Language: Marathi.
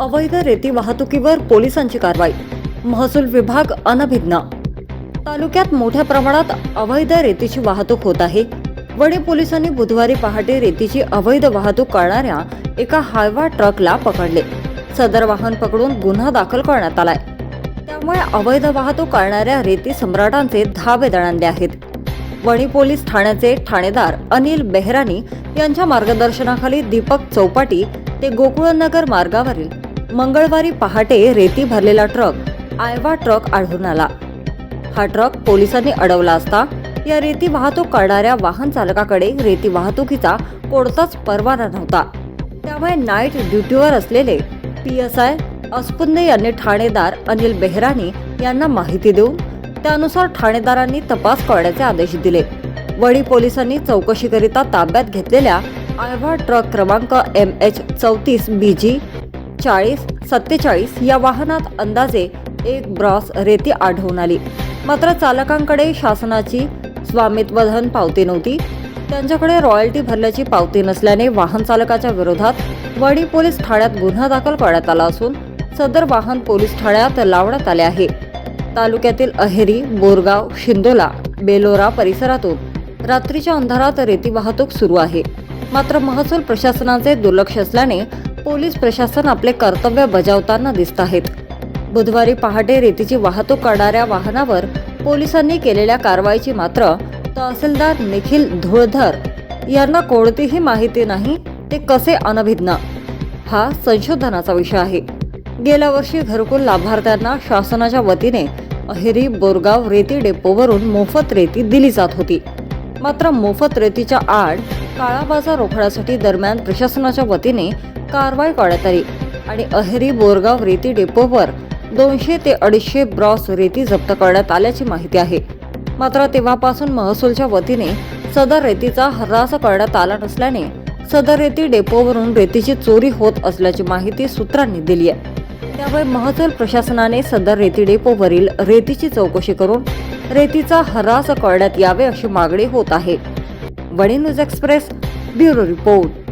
अवैध रेती वाहतुकीवर पोलिसांची कारवाई. महसूल विभाग अनभिज्ञ. तालुक्यात मोठ्या प्रमाणात अवैध रेतीची वाहतूक होत आहे. वडे पोलिसांनी बुधवारी पहाटे रेतीची अवैध वाहतूक करणाऱ्या एका हायवा ट्रकला पकडले. सदर वाहन पकडून गुन्हा दाखल करण्यात आलाय. त्यामुळे अवैध वाहतूक करणाऱ्या रेती सम्राटांचे धाबे दणाणले आहेत. वणी पोलीस ठाण्याचे ठाणेदार अनिल बेहरानी यांच्या मार्गदर्शनाखाली दीपक चौपाटी ते गोकुळनगर मार्गावरील मंगळवारी पहाटे रेती भरलेला ट्रक आयवा ट्रक आढळून आला. हा ट्रक पोलिसांनी अडवला असता या रेती वाहतूक करणाऱ्या वाहन चालकाकडे रेती वाहतुकीचा कोणताच परवाना नव्हता. त्यामुळे नाईट ड्युटीवर असलेले पी एस आय अस्पुंदे यांनी ठाणेदार अनिल बेहरानी यांना माहिती देऊन त्यानुसार ठाणेदारांनी तपास करण्याचे आदेश दिले. वडी पोलिसांनी चौकशीकरिता ताब्यात घेतलेल्या आयव्हा ट्रक क्रमांक एम एच चौतीस बी जी चाळीस सत्तेचाळीस या वाहनात अंदाजे एक ब्रॉस रेती आढळून आली. मात्र चालकांकडे शासनाची स्वामित्वधन पावती नव्हती. त्यांच्याकडे रॉयल्टी भरल्याची पावती नसल्याने वाहन चालकाच्या विरोधात वणी पोलीस ठाण्यात गुन्हा दाखल करण्यात आला असून सदर वाहन पोलीस ठाण्यात लावण्यात आले आहे. तालुक्यातील अहेरी बोरगाव शिंदोला बेलोरा परिसरातून रात्रीच्या अंधारात रेती वाहतूक सुरू आहे. मात्र महसूल प्रशासनाचे दुर्लक्ष असल्याने पोलीस प्रशासन आपले कर्तव्य बजावताना दिसत आहेत. बुधवारी पहाटे रेतीची वाहतूक करणाऱ्या वाहनावर पोलिसांनी केलेल्या कारवाईची मात्र तहसीलदार निखिल धुळधर यांना कोणतीही माहिती नाही ते कसे अनभिज्ञ? हा संशोधनाचा विषय आहे. गेल्या वर्षी घरकुल लाभार्थ्यांना शासनाच्या वतीने अहेरी बोरगाव रेती डेपोवरून मोफत रेती दिली जात होती. मात्र मोफत रेतीच्या आड काळा बाजार रोखण्यासाठी दरम्यान प्रशासनाच्या वतीने कारवाई करण्यात आली आणि अहेरी बोरगाव रेती डेपोवर दोनशे ते अडीचशे ब्रॉस रेती जप्त करण्यात आल्याची माहिती आहे. मात्र तेव्हापासून महसूलच्या वतीने सदर रेतीचा हर्रास करण्यात आला नसल्याने सदर रेती डेपोवरून रेतीची चोरी होत असल्याची माहिती सूत्रांनी दिली आहे. त्यामुळे महसूल प्रशासनाने सदर रेती डेपोवरील रेतीची चौकशी करून रेतीचा हरास करण्यात यावे अशी मागणी होत आहे. વડીન્યુઝ એક્સપ્રેસ બ્યુરો રિપોર્ટ